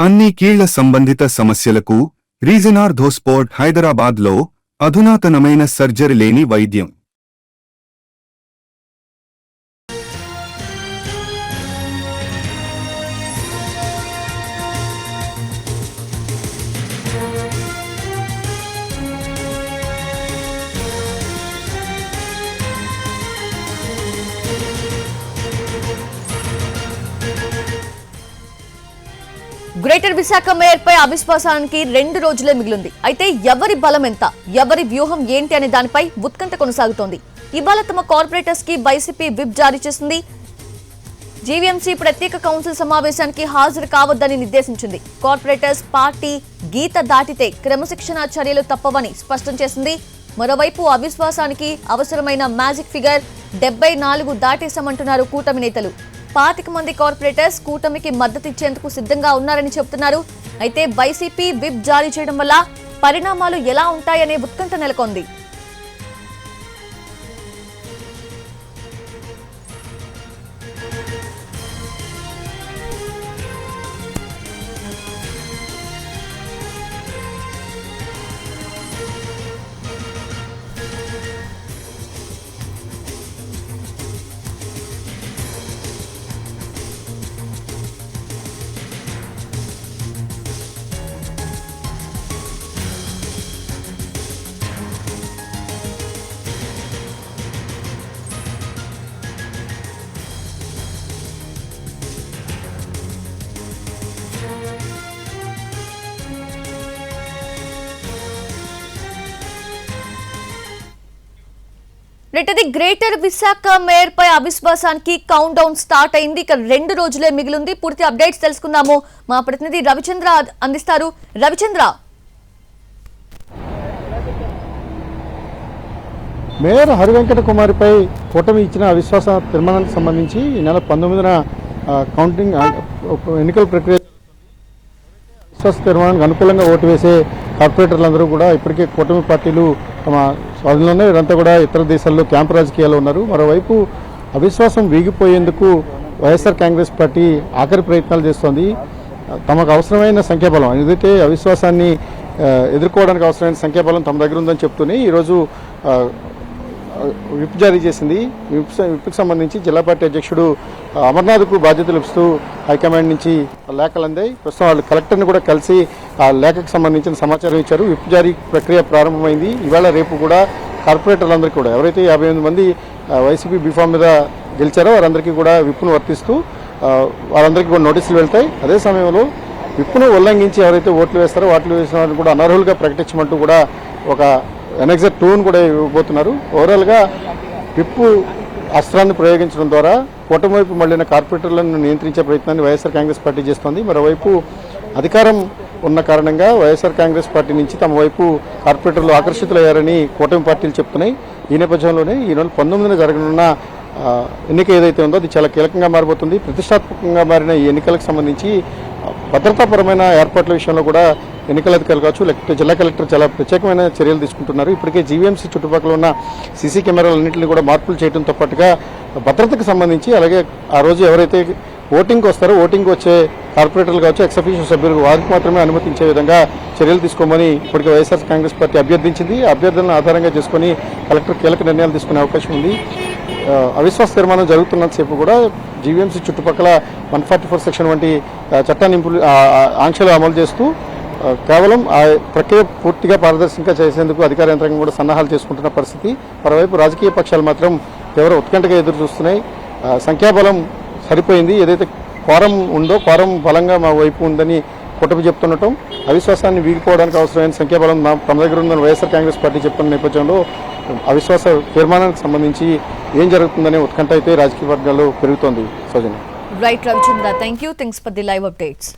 అన్ని కీళ్ళ సంబంధిత సమస్యలకు రీజనార్ధోస్పోర్ట్ హైదరాబాద్లో అధునాతనమైన సర్జరీ లేని వైద్యం. గ్రేటర్ విశాఖ మేయర్పై అవిశ్వాసానికి రెండు రోజులే మిగిలింది. అయితే ఎవరి బలం ఎంత? ఎవరి వ్యూహం ఏంటి అనే దానిపై ఉత్కంఠ కొనసాగుతోంది. ఇవాళ తమ కార్పొరేటర్స్కి వైసీపీ విప్ జారీ చేసింది. జీవీఎంసీ ప్రత్యేక కౌన్సిల్ సమావేశానికి హాజరు కావద్దని నిర్దేశించింది. కార్పొరేటర్స్ పార్టీ గీత దాటితే క్రమశిక్షణా చర్యలు తప్పవని స్పష్టం చేసింది. మరోవైపు అవిశ్వాసానికి అవసరమైన మ్యాజిక్ ఫిగర్ డెబ్బై నాలుగు దాటేశామంటున్నారు కూటమి నేతలు. పాతిక మంది కార్పొరేటర్స్ కూటమికి మద్దతు ఇచ్చేందుకు సిద్ధంగా ఉన్నారని చెబుతున్నారు. అయితే వైసీపీ విప్ జారీ చేయడం వల్ల పరిణామాలు ఎలా ఉంటాయనే ఉత్కంఠ నెలకొంది. రెట్టది గ్రేటర్ విశాఖ మేయర్ పై అవిశ్వాసానికి కౌంట్ డౌన్ స్టార్ట్ అయింది. ఇక రెండు రోజులే మిగిలింది. పూర్తి అప్డేట్స్ తెలుసుకుందాము. మా ప్రతినిధి రవిచంద్ర అందిస్తారు. రవిచంద్ర. మేయర్ హరివెంకట కుమారిపై కూటమి ఇచ్చిన అవిశ్వాస తీర్మానానికి సంబంధించి ఈ నెల పంతొమ్మిదిన కౌంటింగ్ ఎన్నికల ప్రక్రియ విశ్వాస తీర్మానానికి అనుకూలంగా ఓటు వేసే కార్పొరేటర్లందరూ కూడా ఇప్పటికే కూటమి పార్టీలు తమ స్వాధీనంలోనే వీరంతా కూడా ఇతర దేశాల్లో క్యాంపు రాజకీయాల్లో ఉన్నారు. మరోవైపు అవిశ్వాసం వీగిపోయేందుకు వైఎస్ఆర్ కాంగ్రెస్ పార్టీ ఆఖరి ప్రయత్నాలు చేస్తోంది. తమకు అవసరమైన సంఖ్యాబలం ఏదైతే అవిశ్వాసాన్ని ఎదుర్కోవడానికి అవసరమైన సంఖ్యాబలం తమ దగ్గర ఉందని చెప్తూనే ఈరోజు విప్ జారీ చేసింది. విప్ విప్కి సంబంధించి జిల్లా పార్టీ అధ్యక్షుడు అమర్నాథ్కు బాధ్యతలు ఇస్తూ హైకమాండ్ నుంచి లేఖలు అందాయి. ప్రస్తుతం వాళ్ళు కలెక్టర్ని కూడా కలిసి ఆ లేఖకు సంబంధించిన సమాచారం ఇచ్చారు. విప్ జారీ ప్రక్రియ ప్రారంభమైంది. ఇవాళ రేపు కూడా కార్పొరేటర్లందరికీ కూడా ఎవరైతే యాభై ఎనిమిది మంది వైసీపీ బీఫామ్ మీద గెలిచారో వారందరికీ కూడా విప్ను వర్తిస్తూ వారందరికీ కూడా నోటీసులు వెళ్తాయి. అదే సమయంలో విప్పును ఉల్లంఘించి ఎవరైతే ఓట్లు వేస్తారో ఓట్లు వేసిన వారిని కూడా అనర్హులుగా ప్రకటించమంటూ కూడా ఒక ఎనెక్సర్ టూన్ కూడా ఇవ్వబోతున్నారు. ఓవరాల్గా పిప్పు అస్త్రాన్ని ప్రయోగించడం ద్వారా కూటమివైపు మళ్ళిన కార్పొరేటర్లను నియంత్రించే ప్రయత్నాన్ని వైఎస్ఆర్ కాంగ్రెస్ పార్టీ చేస్తోంది. మరోవైపు అధికారం ఉన్న కారణంగా వైఎస్ఆర్ కాంగ్రెస్ పార్టీ నుంచి తమ వైపు కార్పొరేటర్లు ఆకర్షితులయ్యారని కూటమి పార్టీలు చెప్తున్నాయి. ఈ నేపథ్యంలోనే ఈ నెల పంతొమ్మిదిన జరగనున్న ఎన్నిక ఏదైతే ఉందో అది చాలా కీలకంగా మారిపోతుంది ప్రతిష్టాత్మకంగా మారిన ఈ ఎన్నికలకు సంబంధించి భద్రతాపరమైన ఏర్పాట్ల విషయంలో కూడా ఎన్నికల అధికారులు కావచ్చు లేకపోతే జిల్లా కలెక్టర్ చాలా ప్రత్యేకమైన చర్యలు తీసుకుంటున్నారు. ఇప్పటికే జీవీఎంసీ చుట్టుపక్కల ఉన్న సీసీ కెమెరాలన్నింటినీ కూడా మార్పులు చేయడంతో పాటుగా భద్రతకు సంబంధించి అలాగే ఆ రోజు ఎవరైతే ఓటింగ్కి వస్తారో ఓటింగ్కి వచ్చే కార్పొరేటర్లు కావచ్చు ఎక్సఫీషియల్ సభ్యులు వారికి మాత్రమే అనుమతించే విధంగా చర్యలు తీసుకోమని ఇప్పటికే వైఎస్ఆర్ కాంగ్రెస్ పార్టీ అభ్యర్థించింది. అభ్యర్థులను ఆధారంగా చేసుకుని కలెక్టర్ కీలక నిర్ణయాలు తీసుకునే అవకాశం ఉంది. అవిశ్వాస తీర్మానం జరుగుతున్నంతసేపు కూడా జీవీఎంసీ చుట్టుపక్కల వన్ ఫార్టీ ఫోర్ సెక్షన్ వంటి చట్టాన్ని ఇంప్లి- ఆంక్షలు అమలు చేస్తూ కేవలం ఆ ప్రక్రియ పూర్తిగా పారదర్శకంగా చేసేందుకు అధికార యంత్రాంగం కూడా సన్నాహాలు చేసుకుంటున్న పరిస్థితి మరోవైపు రాజకీయ పక్షాలు మాత్రం తీవ్ర ఉత్కంఠగా ఎదురు చూస్తున్నాయి. సంఖ్యాబలం సరిపోయింది. ఏదైతే కోరం ఉందో కోరం బలంగా మా వైపు ఉందని కూటమి చెప్తుండటం అవిశ్వాసాన్ని వీగిపోవడానికి అవసరమైన సంఖ్యాబలం మా తమ దగ్గర ఉందని వైఎస్ఆర్ కాంగ్రెస్ పార్టీ చెప్తున్న నేపథ్యంలో అవిశ్వాస తీర్మానానికి సంబంధించి ఏం జరుగుతుందనే ఉత్కంఠ అయితే రాజకీయ వర్గాల్లో పెరుగుతోంది Soujanya. Right Ravichandra thank you things for the live updates